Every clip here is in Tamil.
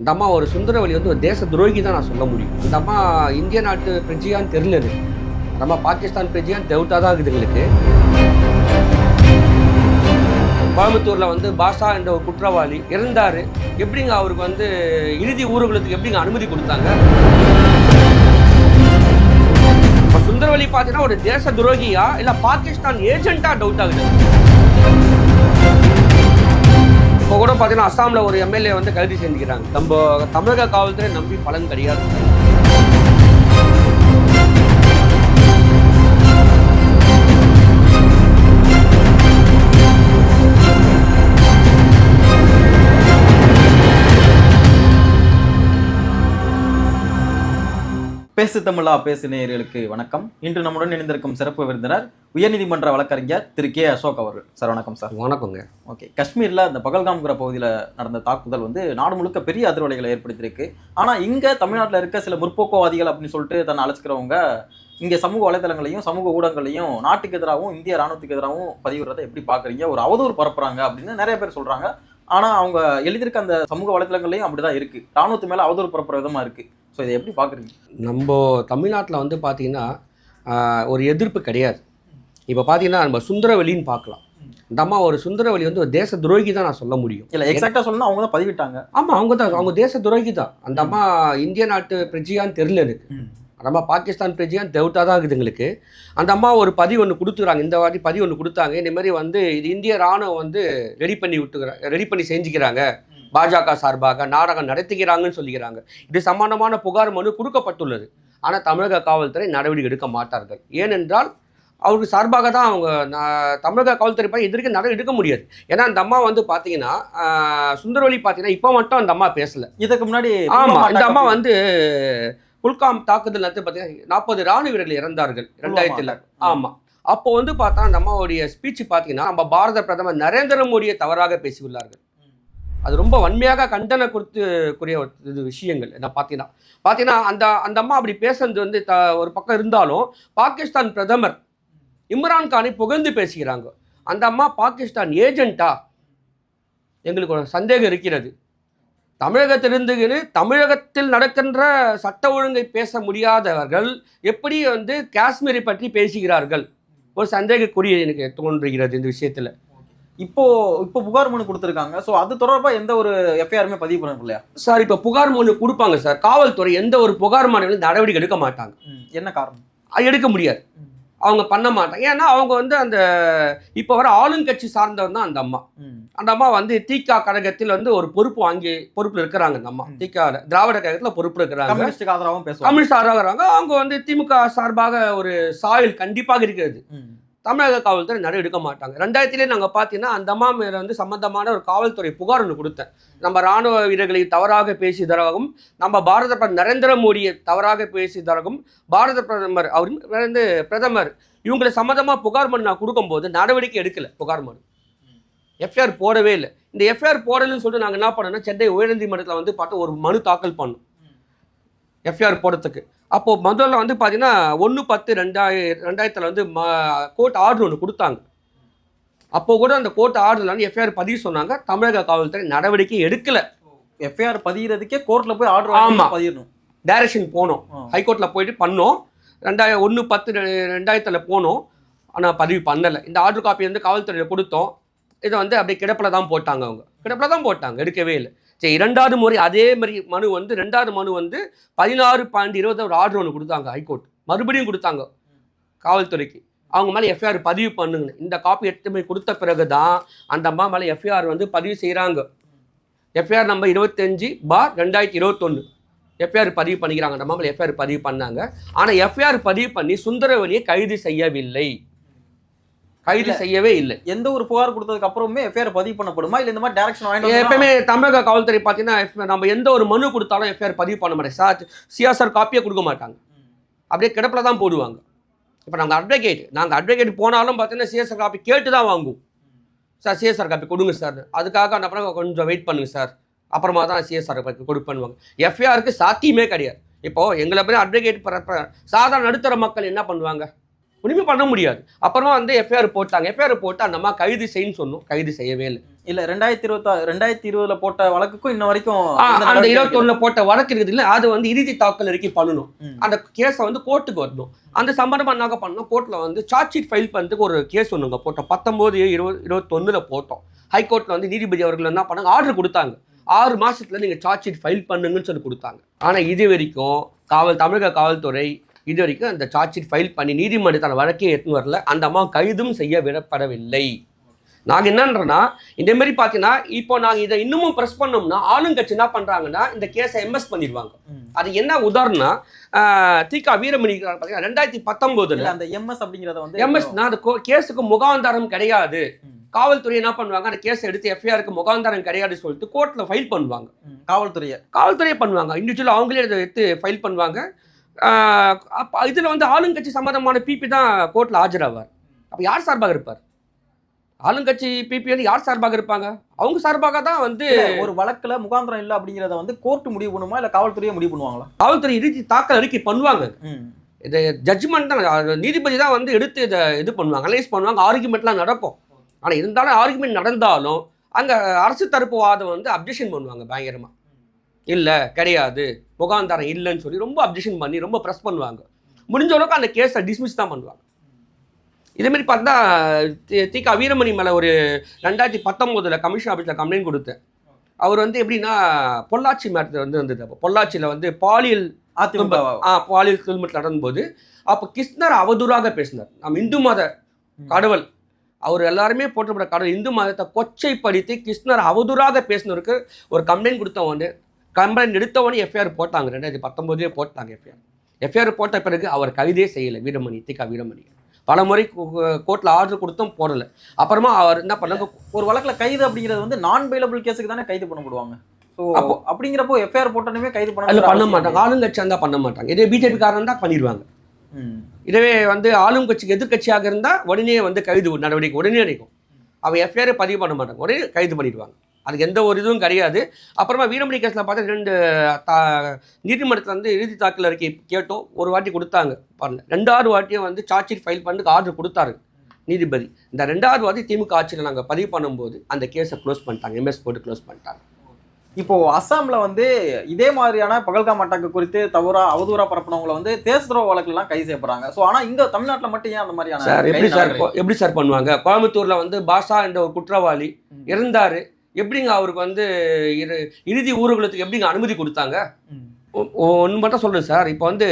இந்த அம்மா ஒரு சுந்தரவழி வந்து ஒரு தேச துரோகி தான் நான் சொல்ல முடியும். இந்த அம்மா இந்திய நாட்டு பிரஜையான்னு தெரியல எனக்கு அம்மா பாகிஸ்தான் பிரஜையான்னு டவுட்டாக தான் இருக்குது எங்களுக்கு. கோயம்புத்தூரில் வந்து பாஷா என்ற ஒரு குற்றவாளி இறந்தார். எப்படிங்க அவருக்கு வந்து இறுதி ஊர்வலத்துக்கு எப்படிங்க அனுமதி கொடுத்தாங்க? இப்போ சுந்தரவழி பார்த்தீங்கன்னா ஒரு தேச துரோகியா? இல்லை பாகிஸ்தான் ஏஜென்ட்டா டவுட் ஆகுது இப்போ கூட பார்த்தீங்கன்னா அஸ்ஸாமில் ஒரு எம்எல்ஏ வந்து கைது செஞ்சுக்கிறாங்க நம்ம தமிழக காவல்துறை நம்பி பலன் கிடையாது. பேசு தமிழா பேசு நேயர்களுக்கு வணக்கம். இன்று நம்முடன் இணைந்திருக்கும் சிறப்பு விருந்தினர் உயர்நீதிமன்ற வழக்கறிஞர் திரு கே அசோக் அவர்கள். சார் வணக்கம் சார். வணக்கங்க. ஓகே. காஷ்மீர்ல இந்த பகல்காம்ங்கிற பகுதியில் நடந்த தாக்குதல் வந்து நாடு முழுக்க பெரிய அதிர்வலைகளை ஏற்படுத்தியிருக்கு. ஆனா இங்க தமிழ்நாட்டில் இருக்க சில முற்போக்குவாதிகள் அப்படின்னு சொல்லிட்டு தன்னை அழைச்சிக்கிறவங்க இங்க சமூக வலைதளங்களையும் சமூக ஊடகங்களையும் நாட்டுக்கு எதிராகவும் இந்திய ராணுவத்துக்கு எதிராகவும் பதிவிடுறதை எப்படி பாக்குறீங்க ஒரு அவதூறு பரப்புறாங்க அப்படின்னு நிறைய பேர் சொல்றாங்க. ஆனா அவங்க எழுதியிருக்க அந்த சமூக வலைதளங்களையும் அப்படிதான் இருக்கு. ராணுவத்து மேல அவதூறு பரப்புற விதமா இருக்கு. ஸோ இதை எப்படி பாக்குறீங்க நம்ம தமிழ்நாட்டில் வந்து பார்த்தீங்கன்னா ஒரு எதிர்ப்பு கிடையாது. இப்போ பார்த்தீங்கன்னா நம்ம சுந்தரவெளின்னு பார்க்கலாம். இந்த அம்மா ஒரு சுந்தரவெளி வந்து ஒரு தேச துரோகி தான் நான் சொல்ல முடியும். இல்ல எக்ஸாக்டா சொல்லணும் அவங்க தான் பதிவிட்டாங்க. ஆமாம் அவங்க தான் அவங்க தேச துரோகி தான். அந்த அம்மா இந்திய நாட்டு பிரஜையான்னு தெரியல எனக்கு. அந்த அம்மா பாகிஸ்தான் பிரஜையான்னு டவுட்டாக தான் இருக்குது எங்களுக்கு. அந்த அம்மா ஒரு பதிவு ஒன்று கொடுத்துறாங்க. இந்த வாட்டி பதிவு ஒன்று கொடுத்தாங்க. இந்த மாதிரி வந்து இது இந்திய ராணுவம் வந்து ரெடி பண்ணி விட்டுக்கிறாங்க ரெடி பண்ணி செஞ்சுக்கிறாங்க. பாஜக சார்பாக நாடகம் நடத்துகிறாங்கன்னு சொல்லிக்கிறாங்க இது சம்பந்தமான புகார் மனு கொடுக்கப்பட்டுள்ளது. ஆனால் தமிழக காவல்துறை நடவடிக்கை எடுக்க மாட்டார்கள். ஏனென்றால் அவருக்கு சார்பாக தான் அவங்க தமிழக காவல்துறை இது வரைக்கும் நடவடிக்கை எடுக்க முடியாது. ஏன்னா அந்த அம்மா வந்து பார்த்தீங்கன்னா சுந்தரவழி பார்த்தீங்கன்னா இப்போ மட்டும் அந்த அம்மா பேசல. இதுக்கு முன்னாடி ஆமா புல்வாமா இந்த அம்மா வந்து புல்காம் தாக்குதல் நடத்தி பார்த்தீங்கன்னா நாற்பது ராணுவ வீரர்கள் இறந்தார்கள் ரெண்டாயிரத்தில் attack. ஆமா. அப்போ வந்து பார்த்தா அந்த அம்மாவுடைய ஸ்பீச் பார்த்தீங்கன்னா நம்ம பாரத பிரதமர் நரேந்திர மோடியை தவறாக பேசியுள்ளார்கள். அது ரொம்ப வன்மையாக கண்டன கொடுத்துக்குரிய ஒரு இது விஷயங்கள். நான் பார்த்தீங்கன்னா பார்த்தீங்கன்னா அந்த அந்த அம்மா அப்படி பேசுறது வந்து த ஒரு பக்கம் இருந்தாலும் பாகிஸ்தான் பிரதமர் இம்ரான் கானை புகழ்ந்து பேசுகிறாங்க. அந்த அம்மா பாகிஸ்தான் ஏஜென்ட்டா எங்களுக்கு ஒரு சந்தேகம் இருக்கிறது. தமிழகத்திலிருந்து தமிழகத்தில் நடக்கின்ற சட்ட ஒழுங்கை பேச முடியாதவர்கள் எப்படி வந்து காஷ்மீரை பற்றி பேசுகிறார்கள்? ஒரு சந்தேகக்குரிய எனக்கு தோன்றுகிறது இந்த விஷயத்தில். இப்போ இப்போ புகார் மனு கொடுத்துருக்காங்க. ஸோ அது தொடர்பா எந்த ஒரு எஃப்ஐஆருமே பதிவு பண்ண இல்லையா சார் இப்போ புகார் மனு கொடுப்பாங்க சார் காவல்துறை எந்த ஒரு புகார் மனுவிலும் நடவடிக்கை எடுக்க மாட்டாங்க. என்ன காரணம்? அது எடுக்க முடியாது. அவங்க பண்ண மாட்டாங்க. ஏன்னா அவங்க வந்து அந்த இப்போ வர ஆளுங்கட்சி சார்ந்தவன் தான் அந்த அம்மா. அந்த அம்மா வந்து தீகா கழகத்தில் வந்து ஒரு பொறுப்பு வாங்கி பொறுப்பில் இருக்கிறாங்க அந்த அம்மா. தீகா திராவிட கழகத்தில் பொறுப்பில் இருக்கிறாங்க. கம்யூனிஸ்டுக்கு ஆதரவாகவும் பேசுவாங்க. கம்யூனிஸ்ட் ஆதரவாகிறாங்க அவங்க வந்து திமுக சார்பாக ஒரு சாயல் கண்டிப்பாக இருக்கிறது. தமிழக காவல்துறை நடவடிக்கை எடுக்க மாட்டாங்க. ரெண்டாயிரத்திலே நாங்கள் பார்த்தீங்கன்னா அந்த அம்மா மேலே வந்து சம்பந்தமான ஒரு காவல்துறை புகார் ஒன்று கொடுத்தேன். நம்ம ராணுவ வீரர்களை தவறாக பேசியதாகவும் நம்ம பாரத பிரதமர் நரேந்திர மோடியை தவறாக பேசியதாகவும் பாரத பிரதமர் அவர் வந்து பிரதமர் இவங்களை சம்மந்தமாக புகார் மனு நான் கொடுக்கும்போது நடவடிக்கை எடுக்கலை புகார் மனு. எஃப்ஐஆர் போடவே இல்லை. இந்த எஃப்ஐஆர் போடலைன்னு சொல்லிட்டு நாங்கள் என்ன பண்ணோம்னா சென்னை உயர்நீதிமன்றத்தில் வந்து பார்த்தா ஒரு மனு தாக்கல் பண்ணோம். எஃப்ஐஆர் போடுறதுக்கு. அப்போது முதல்ல வந்து பார்த்தீங்கன்னா ஒன்று பத்து ரெண்டாய ரெண்டாயிரத்தில் வந்து ம கோர்ட் ஆர்டர் ஒன்று கொடுத்தாங்க. அப்போ கூட அந்த கோர்ட் ஆர்டரில் வந்து எஃப்ஐஆர் பதிவு சொன்னாங்க. தமிழக காவல்துறை நடவடிக்கை எடுக்கல. எஃப்ஐஆர் பதிகிறதுக்கே கோர்ட்ல போய் ஆர்டர் ஆமா. வாங்கி பதியணும். டைரக்ஷன் போனோம். ஹைகோர்ட்டில் போயிட்டு பண்ணோம். ரெண்டாயிரம் ஒன்று பத்து ரெண்டாயிரத்தில் போனோம். ஆனால் பதிவு பண்ணலை. இந்த ஆர்டர் காப்பி வந்து காவல்துறையில் கொடுத்தோம். இதை வந்து அப்படியே கிடப்பில் தான் போட்டாங்க அவங்க. கிடப்பில் தான் போட்டாங்க. எடுக்கவே இல்லை. இரண்டாவது முறை அதே மாதிரி மனு வந்து ரெண்டாவது மனு வந்து பதினாறு பாயிண்ட் இருபது ஒரு ஆர்டர் ஒன்று கொடுத்தாங்க ஹைகோர்ட் மறுபடியும் கொடுத்தாங்க காவல்துறைக்கு. அவங்க மேலே எஃப்ஐஆர் பதிவு பண்ணுங்க. இந்த காப்பி எட்டு மணி கொடுத்த பிறகு தான் அந்த அம்மா மேலே எஃப்ஐஆர் வந்து பதிவு செய்கிறாங்க எஃப்ஐஆர் நம்பர் இருபத்தஞ்சி பார் ரெண்டாயிரத்தி இருபத்தொன்று எஃப்ஐஆர் பதிவு பண்ணிக்கிறாங்க. அந்த மாமல் எஃப்ஐஆர் பதிவு பண்ணாங்க. ஆனால் எஃப்ஐஆர் பதிவு பண்ணி சுந்தரவழியை கைது செய்யவில்லை. கைது. செய்யவே இல்லை. எந்த ஒரு புகார் கொடுத்ததுக்கு அப்புறமே எஃப்ஐஆர் பதிவு பண்ணப்படுமா இல்ல இந்த மாதிரி டைரக்ஷன் எப்பவுமே தமிழக காவல்துறை பார்த்தீங்கன்னா நம்ம எந்த ஒரு மனு கொடுத்தாலும் எஃப்ஐஆர் பதிவு பண்ண மாட்டாங்க. சார் சிஆர்ஆர் காப்பியே கொடுக்க மாட்டாங்க. அப்படியே கிடப்பில் தான் போடுவாங்க. இப்போ நாங்கள் அட்வொகேட் நாங்கள் அட்வொகேட் போனாலும் பார்த்தீங்கன்னா சிஎஸ்ஆர் காப்பி கேட்டு தான் வாங்குவோம். சார் சிஎஸ்ஆர் காப்பி கொடுங்க சார் அதுக்காக அந்த அப்புறம் கொஞ்சம் வெயிட் பண்ணுங்க சார் அப்புறமா தான் சிஎஸ்ஆர் காப்பி கொடுப்பேன்னுவாங்க எஃப்ஐஆருக்கு சாத்தியமே கிடையாது. இப்போது எங்களை போய் அட்வொகேட் சாதாரண நடுத்தர மக்கள் என்ன பண்ணுவாங்க? ஒன்றுமே பண்ண முடியாது. அப்புறமா வந்து எஃப்ஐஆர் போட்டாங்க. எஃப்ஐஆர் போட்டு அந்த அம்மா கைது செய்யன்னு சொன்னோம். கைது செய்யவே இல்லை. இல்ல ரெண்டாயிரத்தி இருபத்தா ரெண்டாயிரத்தி இருபதுல போட்ட வழக்குக்கும் இன்ன வரைக்கும் அந்த இருபத்தொன்னுல போட்ட வழக்கு இருக்குது இல்லை அது வந்து இறுதி தாக்கல் வரைக்கும் பண்ணணும். அந்த கேஸை வந்து கோர்ட்டுக்கு வரணும். அந்த சம்பந்தமா நாங்கள் பண்ணோம்? கோர்ட்டில் வந்து சார்ஜ் ஷீட் ஃபைல் பண்ணுறதுக்கு ஒரு கேஸ் ஒன்றுங்க போட்டோம். பத்தொம்போது இருபது இருபத்தொன்னுல போட்டோம். ஹைகோர்ட்டில் வந்து நீதிபதி அவர்கள் என்ன பண்ணாங்க? ஆர்டர் கொடுத்தாங்க. ஆறு மாசத்துல நீங்கள் சார்ஜ் ஷீட் ஃபைல் பண்ணுங்கன்னு சொல்லி கொடுத்தாங்க. ஆனால் இது வரைக்கும் காவல் தமிழக காவல்துறை இது வரைக்கும் அந்த சார்ஜ் ஷீட் ஃபைல் பண்ணி நீதிமன்றத்தான வழக்கே எடுத்துன்னு வரல. அந்த அம்மா கைதும் செய்ய விடப்படவில்லை. நாங்கள் இந்த மாதிரி பார்த்தீங்கன்னா இப்போ நாங்கள் இதை இன்னமும் ப்ரெஸ் பண்ணோம்னா ஆளுங்கட்சி என்ன பண்ணுறாங்கன்னா இந்த கேஸை எம்எஸ் பண்ணிடுவாங்க. அது என்ன உதாரணம் தீகா வீரமணி பார்த்தீங்கன்னா ரெண்டாயிரத்தி பத்தொம்போதுல அந்த எம்எஸ் அப்படிங்கறத வந்து எம்எஸ்னா அது கோ- கேஸுக்கு முகாந்தாரம் கிடையாது. காவல்துறை என்ன பண்ணுவாங்க அந்த கேஸை எடுத்து எஃப்ஐஆருக்கு முகாந்தாரம் கிடையாது சொல்லிட்டு கோர்ட்டில் ஃபைல் பண்ணுவாங்க. காவல்துறையை. காவல்துறையே பண்ணுவாங்க. இண்டிவிஜுவல் அவங்களே எடுத்து ஃபைல் பண்ணுவாங்க. இதில் வந்து ஆளுங்கட்சி சம்மந்தமான பிபி தான் கோர்ட்டில் ஆஜராவார் அப்போ யார் சார்பாக இருப்பார்? ஆளுங்கட்சி பிபி வந்து யார் சார்பாக இருப்பாங்க? அவங்க சார்பாக தான் வந்து ஒரு வழக்குல முகாந்திரம் இல்ல அப்படிங்கறத வந்து கோர்ட் முடிவு பண்ணுமா இல்ல காவல்துறையே முடிவு பண்ணுவாங்களா? காவல்துறை இறுதி தாக்கல் அறிக்கை பண்ணுவாங்க. இது ஜட்ஜ்மெண்ட் தான் நீதிபதி தான் வந்து எடுத்து இதை இது பண்ணுவாங்க அனலைஸ் பண்ணுவாங்க ஆர்குமெண்ட்லாம் நடக்கும். ஆனால் இருந்தாலும் ஆர்குமெண்ட் நடந்தாலும் அங்கே அரசு தரப்பு வாதம் வந்து அப்ஜெக்ஷன் பண்ணுவாங்க பயங்கரமாக இல்லை கிடையாது. முகாந்தாரம் இல்லைன்னு சொல்லி ரொம்ப அப்ஜெக்ஷன் பண்ணி ரொம்ப ப்ரெஸ் பண்ணுவாங்க. முடிஞ்ச அளவுக்கு அந்த கேஸை டிஸ்மிஸ் தான் பண்ணுவாங்க. இதே மாதிரி பார்த்தா தி- திகா வீரமணி மேலே ஒரு ரெண்டாயிரத்தி பத்தொம்போதில் கமிஷன் ஆஃபீஸில் கம்ப்ளைண்ட் கொடுத்தேன். அவர் வந்து எப்படின்னா பொள்ளாச்சி மேட்டர் வந்து வந்தது அப்போ பொள்ளாச்சியில் வந்து பாலியல் ஆ பாலியல் துன்புறுத்தல் நடந்தபோது அப்போ கிருஷ்ணர் அவதூறாக பேசினார். நம்ம இந்து மத. கடவுள். அவர் எல்லாருமே போற்றப்பட்ட கடவுள். இந்து மதத்தை கொச்சைப்படுத்தி கிருஷ்ணர் அவதூறாக பேசினருக்கு ஒரு கம்ப்ளைண்ட் கொடுத்தவொடனே கம்ப்ளைண்ட் எடுத்தவொடனே எஃப்ஐஆர் போட்டாங்க. ரெண்டாயிரத்தி பத்தொம்போதே போட்டாங்க எஃப்ஐஆர் எஃப்ஐஆர் போட்ட பிறகு அவர் கைதே செய்யலை. வீரமணி திகா வீரமணி. பல முறை கோர்ட்டில் ஆர்டர் கொடுத்தும் போடலை. அப்புறமா அவர் என்ன பண்ணாங்க ஒரு வழக்குல கைது அப்படிங்கிறது வந்து நான் பெயிலபிள் கேஸுக்கு தானே கைது பண்ணப்படுவாங்க அப்போ- அப்படிங்கிறப்போ எஃப்ஐஆர் போட்டனுமே கைது பண்ண பண்ண மாட்டாங்க. ஆளுங்கட்சி இருந்தால் பண்ண மாட்டாங்க. இதே பிஜேபி காரன் தான் பண்ணிடுவாங்க. இதுவே வந்து ஆளும் கட்சிக்கு எதிர்க்கட்சியாக இருந்தால் உடனே வந்து கைது நடவடிக்கை உடனே அடிக்கும் அவன் எஃப்ஐஆர் பதிவு பண்ண மாட்டாங்க. உடனே கைது பண்ணிடுவாங்க. அதுக்கு எந்த ஒரு இதுவும் கிடையாது. அப்புறமா வீரமணி கேஸில் பார்த்தா ரெண்டு தா நீதிமன்றத்தில் வந்து இறுதி தாக்கல் அறிக்கை கேட்டோம். ஒரு வாட்டி கொடுத்தாங்க. பாருங்க. ரெண்டாவது வாட்டியும் வந்து சார்ஜ் ஷீட் ஃபைல் பண்ணி ஆர்டர் கொடுத்தாரு நீதிபதி. இந்த ரெண்டாவது வாட்டி திமுக ஆட்சியில் நாங்கள் பதிவு பண்ணும்போது அந்த கேஸை க்ளோஸ் பண்ணிட்டாங்க. எம்எஸ் போட்டு க்ளோஸ் பண்ணிட்டாங்க. இப்போ அஸ்ஸாம்ல வந்து இதே மாதிரியான பகல்காம் அட்டாக்கு குறித்து தவறா அவதூறா பரப்புனவங்களை வந்து தேச துரோக வழக்குல எல்லாம் கைது செய்யப்படுறாங்க. ஸோ ஆனா இங்க தமிழ்நாட்டுல மட்டும் ஏன் அந்த மாதிரியான சார் எப்படி சார்? எப்படி சார் பண்ணுவாங்க? கோயம்புத்தூரில் வந்து பாஷா என்ற ஒரு குற்றவாளி ம். எப்படிங்க அவருக்கு வந்து இறு இறுதி ஊர்வலத்துக்கு எப்படிங்க அனுமதி கொடுத்தாங்க. ஒன்று மட்டும் சொல்றேன் சார். இப்போ வந்து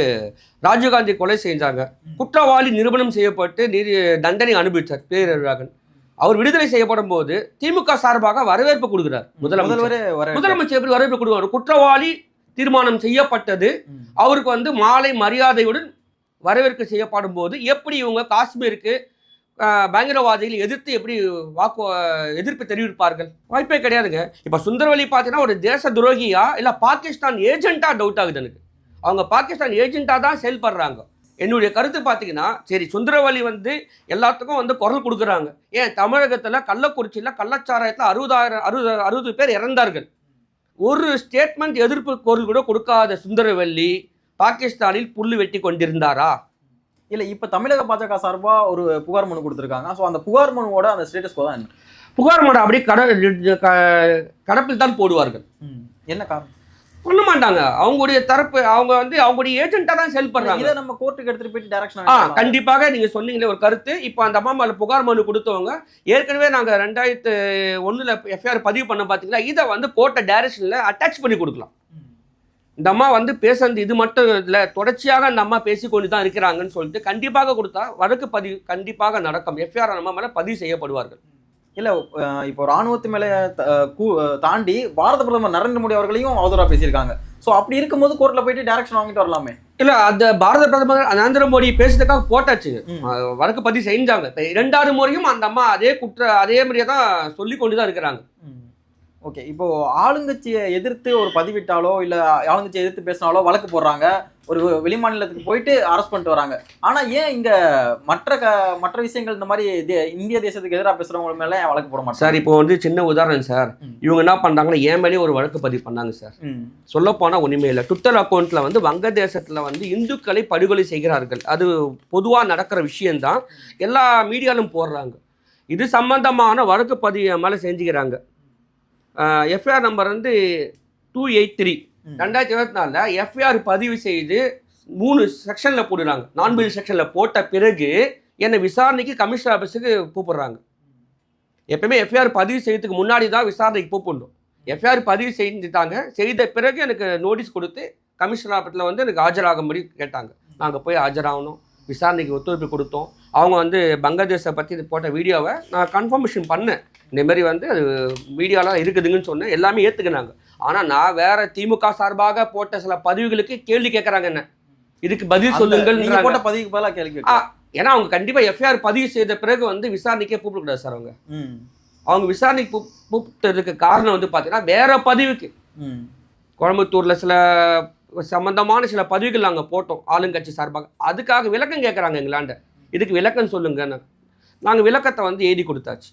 ராஜீவ்காந்தி கொலை செஞ்சாங்க. குற்றவாளி நிரூபணம் செய்யப்பட்டு நீதி தண்டனை அனுபவிச்சார் பேரழகன் அவர் விடுதலை செய்யப்படும் போது திமுக சார்பாக வரவேற்பு கொடுக்கிறார் முதலமைச்சர். முதலமைச்சர் எப்படி வரவேற்பு கொடுக்கிறார்? குற்றவாளி தீர்மானம் செய்யப்பட்டது. அவருக்கு வந்து மாலை மரியாதையுடன் வரவேற்பு செய்யப்படும் போது எப்படி இவங்க காஷ்மீருக்கு பயங்கரவாதிகள் எதிர்த்து எப்படி வாக்கு எதிர்ப்பு தெரிவிப்பார்கள்? வாய்ப்பே கிடையாதுங்க. இப்போ சுந்தரவலி பார்த்தீங்கன்னா ஒரு தேச துரோகியா இல்லை பாகிஸ்தான் ஏஜென்ட்டா டவுட் ஆகுது எனக்கு. அவங்க பாகிஸ்தான் ஏஜென்ட்டா தான் செயல்படுறாங்க. என்னுடைய கருத்து பார்த்தீங்கன்னா சரி சுந்தரவலி வந்து எல்லாத்துக்கும் வந்து குரல் கொடுக்குறாங்க. ஏன் தமிழகத்தில் கள்ளக்குறிச்சியில் கள்ளச்சாராயத்தில் அறுபதாயிரம் அறுபது அறுபது பேர் இறந்தார்கள். ஒரு ஸ்டேட்மெண்ட் எதிர்ப்பு குரல் கூட கொடுக்காத சுந்தரவல்லி பாகிஸ்தானில் புல்லு வெட்டி கொண்டிருந்தாரா? இல்ல இப்ப தமிழக பாஜக சார்பா ஒரு புகார் மனு கொடுத்திருக்காங்க. ஸோ அந்த புகார் மனுவோட அந்த ஸ்டேட்டஸ் தான் என்ன? புகார் மடம் அப்படியே கட க- கடப்பில் தான் போடுவார்கள். என்ன காரணம்? பண்ண மாட்டாங்க. அவங்களுடைய தரப்பு அவங்க வந்து அவங்களுடைய ஏஜென்ட்டா தான் செயல்படுறாங்க இதை நம்ம கோர்ட்டுக்கு எடுத்துட்டு போயிட்டு ஆ டைரக்ஷன் கண்டிப்பாக நீங்க சொன்னீங்களே ஒரு கருத்து. இப்போ அந்த அம்மா மேல புகார் மனு கொடுத்தவங்க ஏற்கனவே நாங்க ரெண்டாயிரத்து ஒண்ணுல எஃப்ஐஆர் பதிவு பண்ண பாத்தீங்களா? இதை வந்து கோர்ட்டை டைரக்ஷன்ல அட்டாச் பண்ணி கொடுக்கலாம். இந்த அம்மா வந்து பேசுறது இது மட்டும் இல்லை தொடர்ச்சியாக அந்த அம்மா பேசி கொண்டு தான் இருக்கிறாங்கன்னு சொல்லிட்டு கண்டிப்பாக கொடுத்தா வழக்கு பதிவு கண்டிப்பாக நடக்கும். எஃப்ஐஆர் நம்ம மேல பதிவு செய்யப்படுவார்கள். இல்ல இப்போ ராணுவத்து மேல தாண்டி பாரத பிரதமர் நரேந்திர மோடி அவர்களையும் அவதூறா பேசியிருக்காங்க. சோ அப்படி இருக்கும்போது கோர்ட்ல போயிட்டு டைரக்ஷன் வாங்கிட்டு வரலாமே? இல்ல அந்த பாரத பிரதமர் நரேந்திர மோடி பேசுறதுக்காக போட்டாச்சு. அஹ் வழக்கு பதிவு செஞ்சாங்க. இரண்டாவது முறையும் அந்த அம்மா அதே குற்ற அதே மாதிரியே தான் சொல்லி கொண்டு தான் இருக்கிறாங்க. ஓகே இப்போ ஆளுங்கட்சியை எதிர்த்து ஒரு பதிவிட்டாலோ இல்ல ஆளுங்கட்சியை எதிர்த்து பேசினாலோ வழக்கு போடுறாங்க. ஒரு வெளிமாநிலத்துக்கு போயிட்டு அரெஸ்ட் பண்ணிட்டு வராங்க. ஆனா ஏன் இங்க மற்ற க மற்ற விஷயங்கள் இந்த மாதிரி இந்திய தேசத்துக்கு எதிராக பேசுறவங்க மேல ஏன் வழக்கு போட மாட்டாங்க? சார் இப்போ வந்து சின்ன உதாரணம் சார். இவங்க என்ன பண்ணுறாங்கன்னா என் மேலேயே ஒரு வழக்கு பதிவு பண்ணாங்க சார். சொல்லப்போனால் ஒன்றுமே இல்லை. ட்விட்டர் அக்கௌண்ட்டில் வந்து வங்கதேசத்தில் வந்து இந்துக்களை படுகொலை செய்கிறார்கள். அது பொதுவாக நடக்கிற விஷயம்தான். எல்லா மீடியாலும் போடுறாங்க. இது சம்பந்தமான வழக்கு பதிவு மேலே செஞ்சுக்கிறாங்க. எஃப்ஐஆர் நம்பர் வந்து டூ எயிட் த்ரீ. ரெண்டாயிரத்தி இருபத்தி நாலில் எஃப்ஐஆர் பதிவு செய்து மூணு செக்ஷனில் போடுறாங்க. நான்கு செக்ஷனில் போட்ட பிறகு என்னை விசாரணைக்கு கமிஷனர் ஆஃபீஸுக்கு கூப்பிடுறாங்க. எப்பயுமே எஃப்ஐஆர் பதிவு செய்யறதுக்கு முன்னாடி தான் விசாரணைக்கு கூப்பிடணும் எஃப்ஐஆர் பதிவு செஞ்சுட்டாங்க. செய்த பிறகு எனக்கு நோட்டீஸ் கொடுத்து கமிஷனர் ஆஃபீஸில் வந்து எனக்கு ஆஜராகும்படி கேட்டாங்க. நாங்கள் போய் ஆஜராகணும். விசாரணைக்கு ஒத்துழைப்பு கொடுத்தோம். அவங்க வந்து பங்களாதேஷை பற்றி இது போட்ட வீடியோவை நான் கன்ஃபர்மேஷன் பண்ணேன். இந்த மாதிரி வந்து அது மீடியாலாம் இருக்குதுங்கன்னு சொன்னேன். எல்லாமே ஏற்றுக்கினாங்க ஆனால் நான் வேற திமுக சார்பாக போட்ட சில பதிவுகளுக்கு கேள்வி கேட்குறாங்க என்ன? இதுக்கு பதில் சொல்லுங்கள் நீங்க போட்ட பதிவுக்கு பதிலா கேள்வி. ஏன்னா அவங்க கண்டிப்பாக எஃப்ஐஆர் பதிவு செய்த பிறகு வந்து விசாரணைக்கே கூப்பிடக்கூடாது சார் அவங்க. அவங்க விசாரணைக்கு கூப்- கூப்பிட்டதுக்கு காரணம் வந்து பார்த்தீங்கன்னா வேற பதிவுக்கு. ம். கோயம்புத்தூரில் சில சம்பந்தமான சில பதிவுகள் நாங்கள் போட்டோம் ஆளுங்கட்சி சார்பாக. அதுக்காக விளக்கம் கேட்குறாங்க எங்களாண்ட. இதுக்கு விளக்கம் சொல்லுங்க நாங்கள் விளக்கத்தை வந்து எழுதி கொடுத்தாச்சு.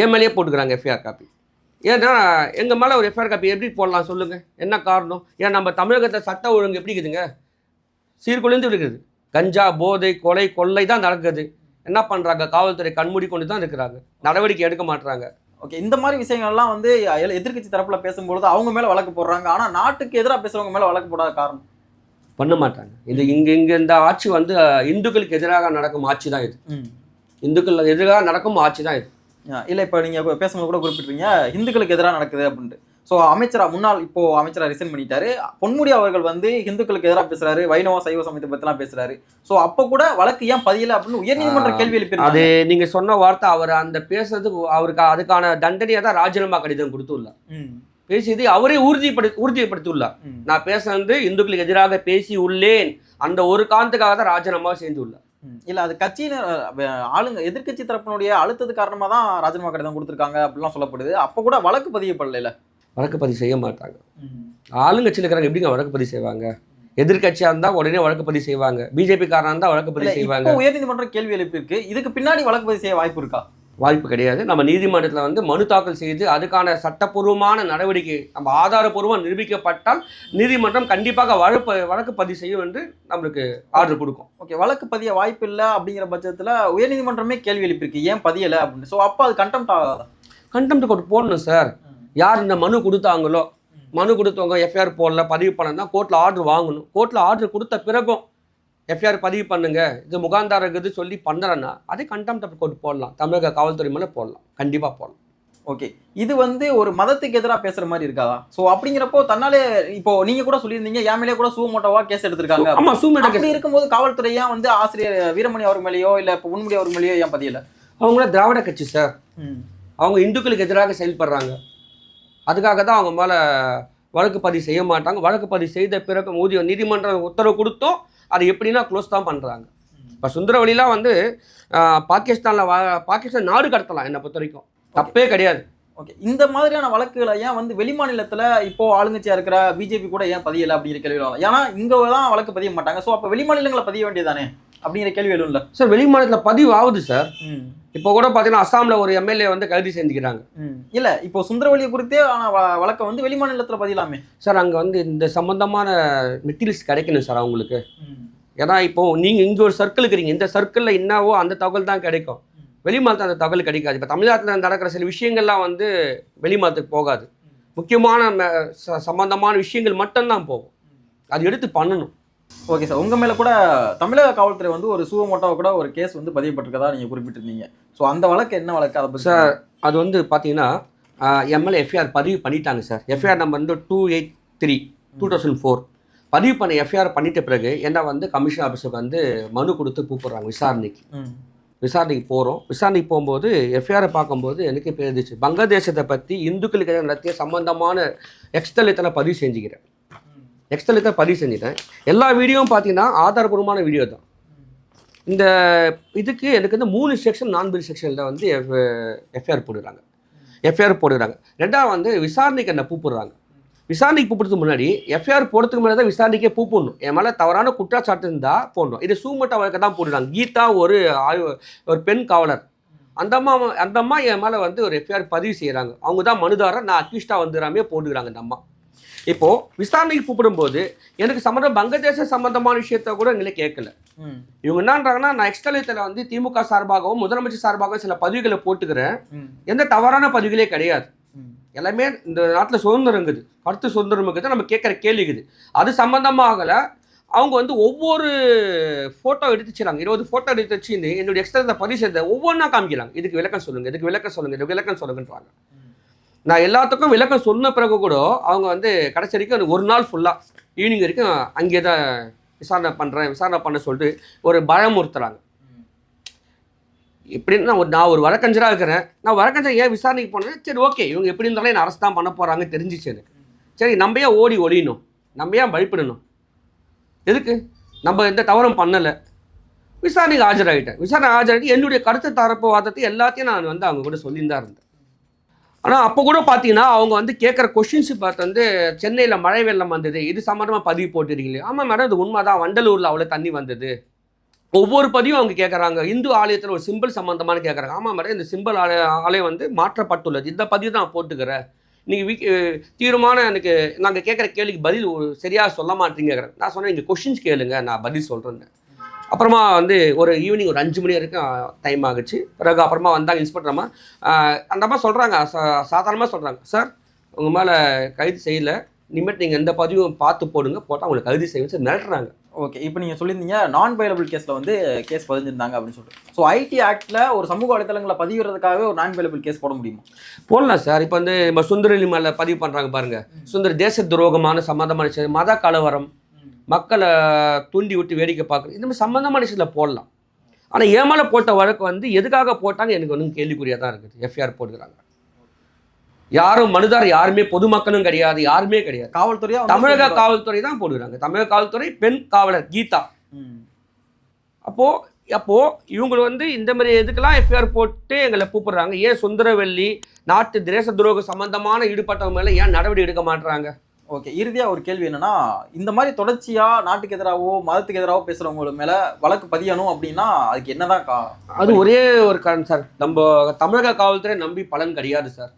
என் மேலேயே போட்டுக்கிறாங்க எஃப்ஐஆர் காப்பி ஏன்னா எங்கள் மேலே ஒரு எஃப்ஐஆர் காப்பி எப்படி போடலாம் சொல்லுங்கள் என்ன காரணம்? ஏன் நம்ம தமிழகத்தை சட்ட ஒழுங்கு எப்படி இருக்குதுங்க? சீர்குலைந்து இருக்குது கஞ்சா போதை கொலை கொள்ளை தான் நடக்குது. என்ன பண்ணுறாங்க காவல்துறை கண்மூடி கொண்டு தான் இருக்கிறாங்க. நடவடிக்கை எடுக்க மாட்டுறாங்க ஓகே இந்த மாதிரி விஷயங்கள்லாம் வந்து எதிர்கட்சி எதிர்க்கட்சி பேசும்பொழுது அவங்க மேலே வழக்கு போடுறாங்க. ஆனால் நாட்டுக்கு எதிராக பேசுகிறவங்க மேலே வழக்கு போடாத காரணம். பண்ண மாட்டாங்க. இது இங்கே இங்கே இந்த ஆட்சி வந்து இந்துக்களுக்கு எதிராக நடக்கும் ஆட்சி தான் இது. இந்துக்கள் எதிராக நடக்கும் ஆட்சி தான் இது. இல்ல இப்ப நீங்க பேசும்போது கூட குறிப்பிட்டீங்க இந்துக்களுக்கு எதிராக நடக்குது அப்படின்ட்டு. ஸோ அமைச்சரா முன்னாள் இப்போ அமைச்சரா ரிசைன் பண்ணிட்டாரு. பொன்முடி அவர்கள் வந்து இந்துக்களுக்கு எதிராக பேசுறாரு வைணவ சைவ சமயத்தை பத்திலாம் பேசுறாரு. ஸோ அப்ப கூட வழக்கு ஏன் பதியல அப்படின்னு உயர்நீதிமன்ற கேள்வி அது எழுப்பியிருக்காங்க நீங்க சொன்ன வார்த்தை அவர் அந்த பேசுறதுக்கு அவருக்கு அதுக்கான தண்டனையை தான் ராஜினாமா கடிதம் கொடுத்துள்ளார். பேசியது அவரே உறுதிப்படு உறுதிப்படுத்தியுள்ளார். நான் பேசுனது இந்துக்களுக்கு எதிராக பேசி உள்ளேன். அந்த ஒரு காரணத்துக்காக தான் ராஜினாமா செய்துள்ளார். ம். இல்ல அது கட்சியினர் ஆளுங்க எதிர்க்கட்சி தரப்பினுடைய அழுத்தது காரணமா தான் ராஜினாமா கடிதம் கொடுத்திருக்காங்க அப்படிலாம் சொல்லப்படுது. அப்ப கூட வழக்கு பதியப்படல வழக்கு பதிவு செய்ய மாட்டாங்க. ஆளுங்கட்சியில் இருக்கிறாங்க எப்படிங்க வழக்கு பதிவு செய்வாங்க? எதிர்க்கட்சியா இருந்தா உடனே வழக்கு பதிவு செய்வாங்க. பிஜேபி காரனா இருந்தா வழக்கு பதிவு செய்வாங்க. இப்போ உயர்நீதிமன்றம் கேள்வி எழுப்பியிருக்கு. இதுக்கு பின்னாடி வழக்கு பதிவு செய்ய வாய்ப்பு இருக்கா? வாய்ப்பு கிடையாது. நம்ம நீதிமன்றத்தில் வந்து மனு தாக்கல் செய்து அதுக்கான சட்டப்பூர்வமான நடவடிக்கை நம்ம ஆதாரப்பூர்வம் நிரூபிக்கப்பட்டால் நீதிமன்றம் கண்டிப்பாக வழக்கு வழக்கு பதிவு செய்யும் என்று நம்மளுக்கு ஆர்டர் கொடுக்கும். ஓகே வழக்கு பதிய வாய்ப்பு இல்ல அப்படிங்கிற பட்சத்துல உயர்நீதிமன்றமே கேள்வி எழுப்பியிருக்கு ஏன் பதியல அப்படின்னு? ஸோ அப்போ அது கண்டெம்ட் ஆகாதா? கண்டெம்ட் கோர்ட் போடணும் சார் யார் இந்த மனு கொடுத்தாங்களோ மனு கொடுத்தவங்க எஃப்ஐஆர் போடல பதிவு பண்ணனா கோர்ட்டில் ஆர்டர் வாங்கணும். கோர்ட்டில் ஆர்டர் கொடுத்த பிறகும் எஃப்ஐஆர் பதிவு பண்ணுங்க. இது முகாந்தாரம் இருக்குது சொல்லி பண்ணுறேன்னா அதே கண்டெம்ட் கோர்ட் போடலாம். தமிழக காவல்துறை மேலே போடலாம். கண்டிப்பாக போடலாம். ஓகே இது வந்து ஒரு மதத்துக்கு எதிராக பேசுற மாதிரி இருக்காதா ஸோ அப்படிங்கிறப்போ தன்னாலே இப்போ நீங்க கூட சொல்லியிருந்தீங்க என் மேலே கூட சுவமோட்டோவா கேஸ் எடுத்திருக்காங்க. ஆமா சூமேட்ட அப்படி இருக்கும்போது காவல்துறை ஏன் வந்து ஆசிரியர் வீரமணி அவர் மேலேயோ இல்ல இப்போ உன்முடி அவர் மேலேயோ ஏன் பதியல? அவங்கள திராவிட கட்சி சார் அவங்க இந்துக்களுக்கு எதிராக செயல்படுறாங்க. அதுக்காக தான் அவங்க மேலே வழக்கு பதிவு செய்ய மாட்டாங்க. வழக்கு பதிவு செய்த பிறகு ஊதிய நீதிமன்றம் உத்தரவு கொடுத்தோம். அது எப்படின்னா க்ளோஸ் தான் பண்ணுறாங்க இப்போ சுந்தரவழிலாம் வந்து பாகிஸ்தானில் வா பாகிஸ்தான் நாடு கடத்தலாம் என்னை பொறுத்த வரைக்கும் தப்பே கிடையாது. ஓகே. இந்த மாதிரியான வழக்குகளை ஏன் வந்து வெளிமாநிலத்துல இப்போ ஆளுங்கட்சியா இருக்கிற பிஜேபி கூட ஏன் பதியல அப்படிங்கிற கேள்வி வரலாம் ஏன்னா இங்க தான் வழக்கு பதிய மாட்டாங்க. ஸோ அப்போ வெளிமாநிலங்களை பதிய வேண்டியதானே அப்படிங்கிற கேள்வி எழும்ல. சார் வெளி மாநிலத்தில் பதிவு ஆகுது சார். இப்போ கூட பார்த்தீங்கன்னா அஸ்ஸாமில் ஒரு எம்எல்ஏ வந்து கைது செஞ்சுக்கிறாங்க. இல்ல இப்போ சுந்தரவழியை குறித்தே ஆன வ- வழக்கை வந்து வெளிமாநிலத்துல பதியலாமே. சார் அங்கே வந்து இந்த சம்பந்தமான மெட்டீரியல்ஸ் கிடைக்கணும் சார் அவங்களுக்கு. ஏன்னா இப்போ நீங்கள் இங்கே ஒரு சர்க்கிள் இருக்கிறீங்க இந்த சர்க்கிளில் என்னவோ அந்த தகவல் தான் கிடைக்கும். வெளிமாநிலத்தில் அந்த தகவல் கிடைக்காது. இப்போ தமிழ்நாட்டில் நடக்கிற சில விஷயங்கள்லாம் வந்து வெளிமாநிலத்துக்கு போகாது. முக்கியமான ம- ச- சம்பந்தமான விஷயங்கள் மட்டும்தான் போகும். அது எடுத்து பண்ணணும். ஓகே சார் உங்க மேல கூட தமிழக காவல்துறை வந்து ஒரு சுவமோட்டோவை கூட ஒரு கேஸ் வந்து பதியப்பட்டிருக்கதா நீங்க குறிப்பிட்டிருந்தீங்க. ஸோ அந்த வழக்கு என்ன வழக்கு? அதை சார் அது வந்து பார்த்தீங்கன்னா எம்எல்ஏ எஃப்ஐஆர் பதிவு பண்ணிட்டாங்க சார். எஃப்ஐஆர் நம்பர் வந்து two eight three two thousand four பதிவு பண்ண எஃப்ஐஆர் பண்ணிட்ட பிறகு என்ன வந்து கமிஷன் ஆஃபீஸுக்கு வந்து மனு கொடுத்து கூப்பிடுறாங்க விசாரணைக்கு. விசாரணைக்கு போகிறோம் விசாரணைக்கு போகும்போது எஃப்ஐஆரை பார்க்கும்போது எனக்கு பேருந்துச்சு வங்கதேசத்தை பற்றி இந்துக்களுக்கு நடத்திய சம்பந்தமான எக்ஸ்தலத்தில் பதிவு செஞ்சுக்கிறேன். எக்ஸ்தலத்தில் பதிவு செஞ்சுட்டேன். எல்லா வீடியோவும் பார்த்தீங்கன்னா ஆதாரபூர்வமான வீடியோ தான். இந்த இதுக்கு எனக்கு வந்து மூணு செக்ஷன் நான்கு செக்ஷனில் வந்து எஃப் எஃப்ஐஆர் போடுறாங்க. எஃப்ஐஆர் போடுறாங்க. ரெண்டாவது வந்து விசாரணைக்கு என்ன கூப்பிடுறாங்க விசாரணைக்கு கூப்பிடுறதுக்கு முன்னாடி எஃப்ஐஆர் போடுறதுக்கு முன்னாடி தான் விசாரணைக்கே பூ போடணும். என் மேலே தவறான குற்றச்சாட்டு இருந்தால் போடணும். இது சூமட்ட வழக்கை தான் போடுறாங்க. கீதா ஒரு ஆய்வு ஒரு பெண் காவலர். அந்த அம்மா அந்த அம்மா என் மேலே வந்து ஒரு எஃப்ஐஆர் பதிவு செய்கிறாங்க அவங்க தான் மனுதாரர். நான் அக்யூஸ்டாக வந்துடாமே போட்டுக்கிறாங்க அந்த அம்மா. இப்போது விசாரணைக்கு கூப்பிடும்போது எனக்கு சம்மந்தம் வங்கதேச சம்பந்தமான விஷயத்த கூட எங்களை கேட்கல. இவங்க என்னன்றாங்கன்னா நான் எக்ஸ்டலேத்தில் வந்து திமுக சார்பாகவும் முதலமைச்சர் சார்பாகவும் சில பதிவுகளை போட்டுக்கிறேன். எந்த தவறான பதிவுகளே கிடையாது. எல்லாமே இந்த நாட்டில் சுதந்திரம் இருக்குது. கருத்து சுதந்திரம் இருக்குது நம்ம கேட்குற கேள்வி இருக்குது. அது சம்மந்தமாகல அவங்க வந்து ஒவ்வொரு ஃபோட்டோ எடுத்து வச்சுறாங்க இருபது ஃபோட்டோ எடுத்து வச்சு இந்த என்னுடைய எக்ஸ்ட்ரா பதிவு செய்த ஒவ்வொன்றா காமிக்கிறாங்க. இதுக்கு விளக்கம் சொல்லுங்க இதுக்கு விளக்கம் சொல்லுங்க இதுக்கு விளக்கம் சொல்லுங்கன்றாங்க. நான் எல்லாத்துக்கும் விளக்கம் சொன்ன பிறகு கூட அவங்க வந்து கடைசி வரைக்கும் ஒரு நாள் ஃபுல்லாக ஈவினிங் வரைக்கும் அங்கே தான் விசாரணை பண்ணுறேன் விசாரணை பண்ண சொல்லிட்டு ஒரு பயமுறுத்துறாங்க எப்படின்னு நான் ஒரு நான் ஒரு வழக்கஞ்சராக இருக்கிறேன். நான் வழக்கஞ்சர் ஏன் விசாரணைக்கு போனேன் சரி ஓகே இவங்க எப்படி இருந்தாலும் என்ன அரசு தான் பண்ண போகிறாங்க தெரிஞ்சிச்சு எனக்கு. சரி நம்ம ஏன் ஓடி ஒழியணும் நம்ம ஏன் பயப்படணும்? எதுக்கு? நம்ம எந்த தவறும் பண்ணலை. விசாரணைக்கு ஆஜராகிட்டேன் விசாரணை ஆஜராகிட்டு என்னுடைய கருத்து தரப்பு வாதத்தை எல்லாத்தையும் நான் வந்து அவங்க கூட சொல்லியிருந்தா இருந்தேன். ஆனால் அப்போ கூட பார்த்தீங்கன்னா அவங்க வந்து கேட்குற கொஷின்ஸ் பார்த்து வந்து சென்னையில் மழை வெள்ளம் வந்தது. இது சம்மந்தமாக பதிவு போட்டிருக்கீங்களே? ஆமாம் மேடம் இது உண்மை தான் வண்டலூரில் அவ்வளோ தண்ணி வந்தது. ஒவ்வொரு பதிவும் அவங்க கேட்குறாங்க இந்து ஆலயத்தில் ஒரு சிம்பிள் சம்மந்தமான கேட்குறாங்க ஆமாம் மேடம் இந்த சிம்பிள் ஆலய ஆலயம் வந்து மாற்றப்பட்டுள்ளது. இந்த பதிவு தான் நான் போட்டுக்கிறேன். நீங்கள் வீ தீவிரமான எனக்கு நாங்கள் கேட்குற கேள்விக்கு பதில் சரியாக சொல்ல மாட்டீங்க நான் சொன்னேன் நீங்கள் கொஷின்ஸ் கேளுங்க. நான் பதில் சொல்கிறேன்னு அப்புறமா வந்து ஒரு ஈவினிங் ஒரு அஞ்சு மணி வரைக்கும் டைம் ஆகுச்சு. பிறகு அப்புறமா வந்தாங்க இன்ஸ்பெக்டர் அம்மா அந்த அம்மா சொல்கிறாங்க சாதாரணமாக சொல்கிறாங்க சார் உங்கள் மேலே கைது செய்யலை. இனிமேட்டு நீங்கள் எந்த பதிவும் பார்த்து போடுங்க. போட்டால் உங்களுக்கு கைது செய்வேன் சார் மிரட்டுறாங்க. ஓகே இப்போ நீங்கள் சொல்லியிருந்தீங்க நான் பைலபிள் கேஸில் வந்து கேஸ் பதிஞ்சிருந்தாங்க அப்படின்னு சொல்லிட்டு. ஸோ ஐடி ஆக்டில் ஒரு சமூக வலைத்தளங்களை பதிவுறதுக்காகவே ஒரு நான் பைலபிள் கேஸ் போட முடியுமா? போடலாம் சார் இப்போ வந்து நம்ம சுந்தரலி மேலே பதிவு பண்ணுறாங்க பாருங்க. சுந்தர தேச துரோகமான சம்மந்தமான மத கலவரம் மக்களை தூண்டி விட்டு வேடிக்கை பார்க்குறது. இந்த மாதிரி சம்மந்தமான விஷயத்தில் போடலாம். ஆனால் என் மேலே போட்ட வழக்கு வந்து எதுக்காக போட்டாங்க? எனக்கு ஒன்றும் கேள்விக்குறியாக தான் இருக்குது. எஃப்ஐஆர் போட்டுக்கிறாங்க. யாரும் மனுதார் யாருமே பொதுமக்களும் கிடையாது யாருமே கிடையாது. காவல்துறையா தமிழக. காவல்துறை தான் போடுறாங்க தமிழக காவல்துறை பெண் காவலர் கீதா. அப்போ அப்போ இவங்க வந்து இந்த மாதிரி இதுக்கெல்லாம் எஃப்ஐஆர் போட்டு எங்களை கூப்பிடுறாங்க? ஏன் சுந்தரவெள்ளி நாட்டு தேச துரோக சம்பந்தமான ஈடுபட்டவங்க மேல ஏன் நடவடிக்கை எடுக்க மாட்றாங்க? ஓகே இறுதியா ஒரு கேள்வி என்னன்னா இந்த மாதிரி தொடர்ச்சியா நாட்டுக்கு எதிராகவோ மதத்துக்கு எதிராகவோ பேசுறவங்க மேல வழக்கு பதியணும் அப்படின்னா அதுக்கு என்னதான் கா அது ஒரே ஒரு காரணம் சார். நம்ம தமிழக காவல்துறை நம்பி பலன் கிடையாது சார்.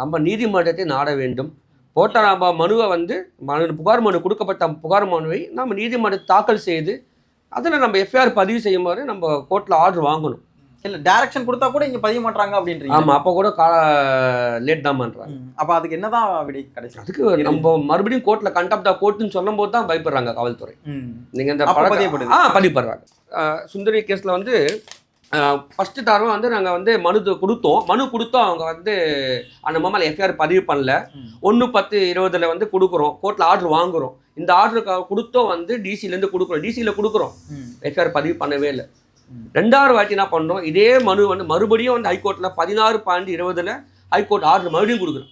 நம்ம நீதிமன்றத்தை நாட வேண்டும். போட்ட நம்ம மனுவை வந்து மனு புகார் மனு கொடுக்கப்பட்ட புகார் மனுவை நம்ம நீதிமன்றத்தை தாக்கல் செய்து அதில் நம்ம எஃப்ஐஆர் பதிவு செய்யும்போது நம்ம கோர்ட்டில் ஆர்டர் வாங்கணும். இல்ல டைரக்ஷன் கொடுத்தா கூட இங்க பதிய மாட்டாங்க அப்படின்றீங்க ஆமாம் அப்போ கூட கா லேட் தான் பண்ணுறாங்க. அப்ப அதுக்கு என்னதான் விடை கடைசி அதுக்கு நம்ம மறுபடியும் கோர்ட்டில் கண்டப்ட் ஆஃப் கோர்ட்டுன்னு சொல்லும் போது தான் பயப்படுறாங்க காவல்துறை ம். நீங்கள் இந்த அப்ப பழக்க- பதியப்படுது. ஆ பதிவுப்படுறாங்க ஆஹ் சுந்தரி கேஸில் வந்து ஃபஸ்ட்டு தரம் வந்து நாங்கள் வந்து மனு கொடுத்தோம் மனு கொடுத்தோம் அவங்க வந்து அந்த மாமால எஃப்ஐஆர் பதிவு பண்ணல. ஒன்று பத்து இருபதுல வந்து கொடுக்குறோம் கோர்ட்டில் ஆர்டர் வாங்குறோம் இந்த ஆர்டர் கொடுத்தோம் வந்து டிசிலேருந்து கொடுக்குறோம் டிசியில் கொடுக்குறோம். எஃப்ஐஆர் பதிவு பண்ணவே இல்லை. ரெண்டாவது வாட்டி என்ன பண்ணோம்? இதே மனு வந்து மறுபடியும் வந்து ஹைகோர்ட்டில் பதினாறு பாயிண்ட் இருபதுல ஹைகோர்ட் ஆர்டர் மறுபடியும் கொடுக்குறோம்.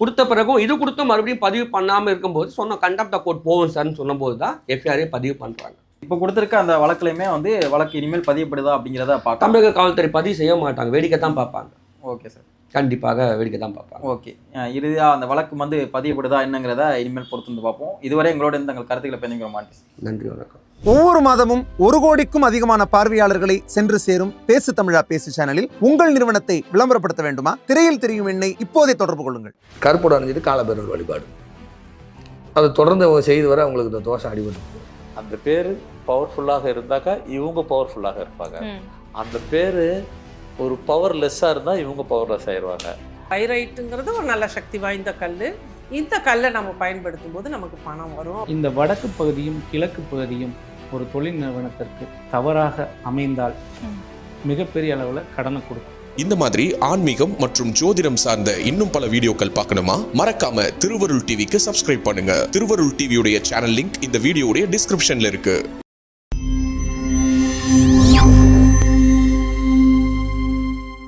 கொடுத்த பிறகும் இது கொடுத்தும் மறுபடியும் பதிவு பண்ணாமல் இருக்கும்போது சொன்னோம் கண்டப்ட் கோர்ட் போவோம் சார்னு சொன்னபோது தான் எஃப்ஐஆரே பதிவு பண்ணுறாங்க இப்ப கொடுத்திருக்க அந்த வழக்குலையுமே வந்து வழக்கு இனிமேல் பதியப்படுதா அப்படிங்கிறத பார்க்கலாம். தமிழக காவல்துறை பதிவு செய்ய மாட்டாங்க வேடிக்கை தான் பார்ப்பாங்க. Okay sir. கண்டிப்பாக வேடிக்கை தான் பார்ப்பாங்க. ஓகே. அஹ் இறுதியா அந்த வழக்கு வந்து பதியப்படுதா என்னங்கிறத இனிமேல் பொறுத்து வந்து பார்ப்போம். இதுவரை எங்களோட இருந்து தங்கள் கருத்துக்களை மாட்டேன் நன்றி வணக்கம். ஒவ்வொரு மாதமும் ஒரு கோடிக்கும் அதிகமான பார்வையாளர்களை சென்று சேரும் பேசு தமிழா பேசு சேனலில் உங்கள் நிறுவனத்தை விளம்பரப்படுத்த வேண்டுமா? திரையில் தெரியும் எண்ணை இப்போதே தொடர்பு கொள்ளுங்கள். கருப்போட அணிஞ்சிட்டு காலபைரவர் வழிபாடு. அதை தொடர்ந்து அவங்க செய்து வர அவங்களுக்கு இந்த தோஷம் அடிபட்டு. அந்த பேர் பவர்ஃபுல்லாக இருந்தாக்கா இவங்க பவர்ஃபுல்லாக இருப்பாங்க. அந்த பேர் ஒரு பவர்லெஸ்ஸாக இருந்தால் இவங்க பவர்லெஸ் ஆயிடுவாங்க பைரைட்டுங்கிறது ஒரு நல்ல சக்தி வாய்ந்த கல் இந்த கல்லை நம்ம பயன்படுத்தும் போது நமக்கு பணம் வரும். இந்த வடக்கு பகுதியும் கிழக்கு பகுதியும் ஒரு தொழில் நிறுவனத்திற்கு தவறாக அமைந்தால் மிகப்பெரிய அளவில் கடனை கொடுக்கும். இந்த மாதிரி ஆன்மீகம் மற்றும் ஜோதிடம் சார்ந்த இன்னும் பல வீடியோக்கள் பார்க்கணுமா? மறக்காம திருவருள் டிவிக்கு சப்ஸ்கிரைப் பண்ணுங்க. திருவருள் டிவியுடைய சேனல் லிங்க் இந்த வீடியோடைய டிஸ்கிரிப்ஷன்ல இருக்கு.